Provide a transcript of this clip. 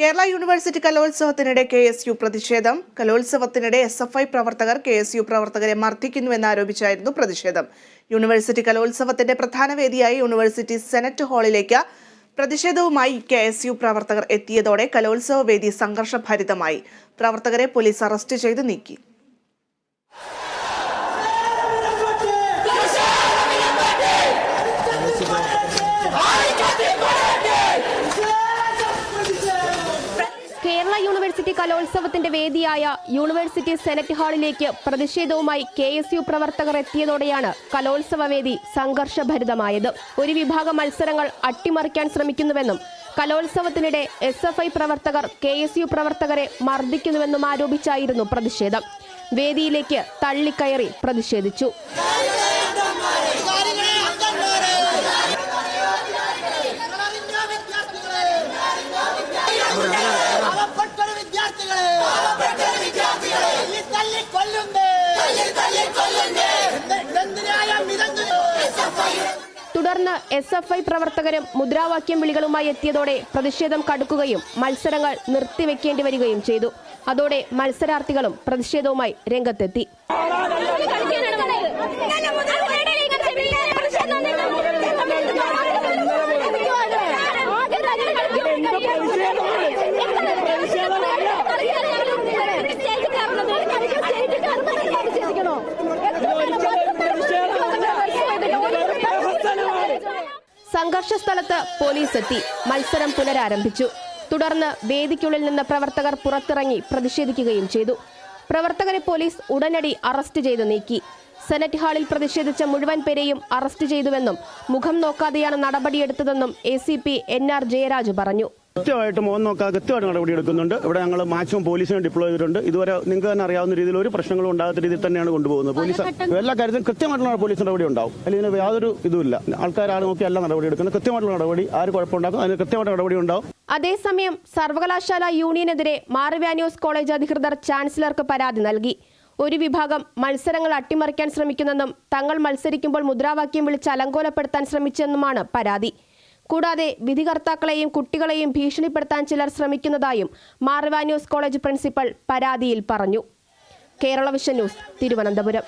Kerala university കലോത്സവത്തിനിടെ K S U പ്രതിഷേധം. കലോത്സവത്തിനിടെ എസ് എഫ് ഐ പ്രവർത്തകർ കെ എസ് യു പ്രവർത്തകരെ മർദ്ദിക്കുന്നുവെന്നാരോപിച്ചായിരുന്നു പ്രതിഷേധം. യൂണിവേഴ്സിറ്റി കലോത്സവത്തിന്റെ പ്രധാന വേദിയായ യൂണിവേഴ്സിറ്റി സെനറ്റ് ഹാളിലേക്ക് പ്രതിഷേധവുമായി കെ എസ് യു പ്രവർത്തകർ എത്തിയതോടെ കലോത്സവ വേദി സംഘർഷഭരിതമായി. പ്രവർത്തകരെ പോലീസ് അറസ്റ്റ് ചെയ്ത് നീക്കി കേരള യൂണിവേഴ്സിറ്റി കലോത്സവത്തിന്റെ വേദിയായ യൂണിവേഴ്സിറ്റി സെനറ്റ് ഹാളിലേക്ക് പ്രതിഷേധവുമായി കെ എസ് യു പ്രവർത്തകർ എത്തിയതോടെയാണ് കലോത്സവ വേദി സംഘർഷഭരിതമായത്. ഒരു വിഭാഗം മത്സരങ്ങൾ അട്ടിമറിക്കാൻ ശ്രമിക്കുന്നുവെന്നും കലോത്സവത്തിനിടെ എസ് എഫ് ഐ പ്രവർത്തകർ കെ എസ് യു പ്രവർത്തകരെ മർദ്ദിക്കുന്നുവെന്നും ആരോപിച്ചായിരുന്നു പ്രതിഷേധം. വേദിയിലേക്ക് തള്ളിക്കയറി പ്രതിഷേധിച്ചു. തല്ലി തുടർന്ന് എസ് എഫ് ഐ പ്രവർത്തകരും മുദ്രാവാക്യം വിളികളുമായി എത്തിയതോടെ പ്രതിഷേധം കടുക്കുകയും മത്സരങ്ങൾ നിർത്തിവെക്കേണ്ടി വരികയും ചെയ്തു. അതോടെ മത്സരാർത്ഥികളും പ്രതിഷേധവുമായി രംഗത്തെത്തി. സംഘർഷ സ്ഥലത്ത് പോലീസ് എത്തി മത്സരം പുനരാരംഭിച്ചു. തുടർന്ന് വേദിക്കുള്ളിൽ നിന്ന് പ്രവർത്തകർ പുറത്തിറങ്ങി പ്രതിഷേധിക്കുകയും ചെയ്തു. പ്രവർത്തകരെ പോലീസ് ഉടനടി അറസ്റ്റ് ചെയ്തു നീക്കി. സെനറ്റ് ഹാളിൽ പ്രതിഷേധിച്ച മുഴുവൻ പേരെയും അറസ്റ്റ് ചെയ്തുവെന്നും മുഖം നോക്കാതെയാണ് നടപടിയെടുത്തതെന്നും A C P N R Jayaraj പറഞ്ഞു. കൃത്യമായിട്ട് മോൻ നോക്കാതെ കൃത്യമായിട്ട് നടപടി എടുക്കുന്നുണ്ട്. ഇവിടെ ഞങ്ങൾ മാക്സിമം പോലീസിനെ ഡിപ്ലോയ് ചെയ്തിട്ടുണ്ട്. ഇതുവരെ നിങ്ങൾക്ക് തന്നെ അറിയാവുന്ന രീതിയിൽ ഒരു പ്രശ്നങ്ങളും ഉണ്ടാകാത്ത രീതിയിൽ തന്നെയാണ് കൊണ്ടുപോകുന്നത്. പോലീസ് എല്ലാ കാര്യത്തിലും കൃത്യമായിട്ടുള്ള പോലീസ് നടപടി ഉണ്ടാവും. അല്ലെങ്കിൽ ഇതിന് യാതൊരു ഇതുമില്ല. ആൾക്കാരാണ് നോക്കി എല്ലാ നടപടി എടുക്കുന്നത്. കൃത്യമായിട്ടുള്ള നടപടി ആര് കുഴപ്പമുണ്ടാക്കും അതിന് കൃത്യമായിട്ട് നടപടി ഉണ്ടാവും. അതേസമയം സർവകലാശാല യൂണിയനെതിരെ മാർവാന്യൂസ് കോളേജ് അധികൃതർ ചാൻസലർക്ക് പരാതി നൽകി. ഒരു വിഭാഗം മത്സരങ്ങൾ അട്ടിമറിക്കാൻ ശ്രമിക്കുന്നെന്നും തങ്ങൾ മത്സരിക്കുമ്പോൾ മുദ്രാവാക്യം വിളിച്ച് അലങ്കോലപ്പെടുത്താൻ ശ്രമിച്ചെന്നുമാണ് പരാതി. കൂടാതെ വിധികർത്താക്കളെയും കുട്ടികളെയും ഭീഷണിപ്പെടുത്താൻ ചിലർ ശ്രമിക്കുന്നതായും മാർവാന്യൂസ് കോളേജ് പ്രിൻസിപ്പൽ പരാതിയിൽ പറഞ്ഞു. Kerala vision news Thiruvananthapuram.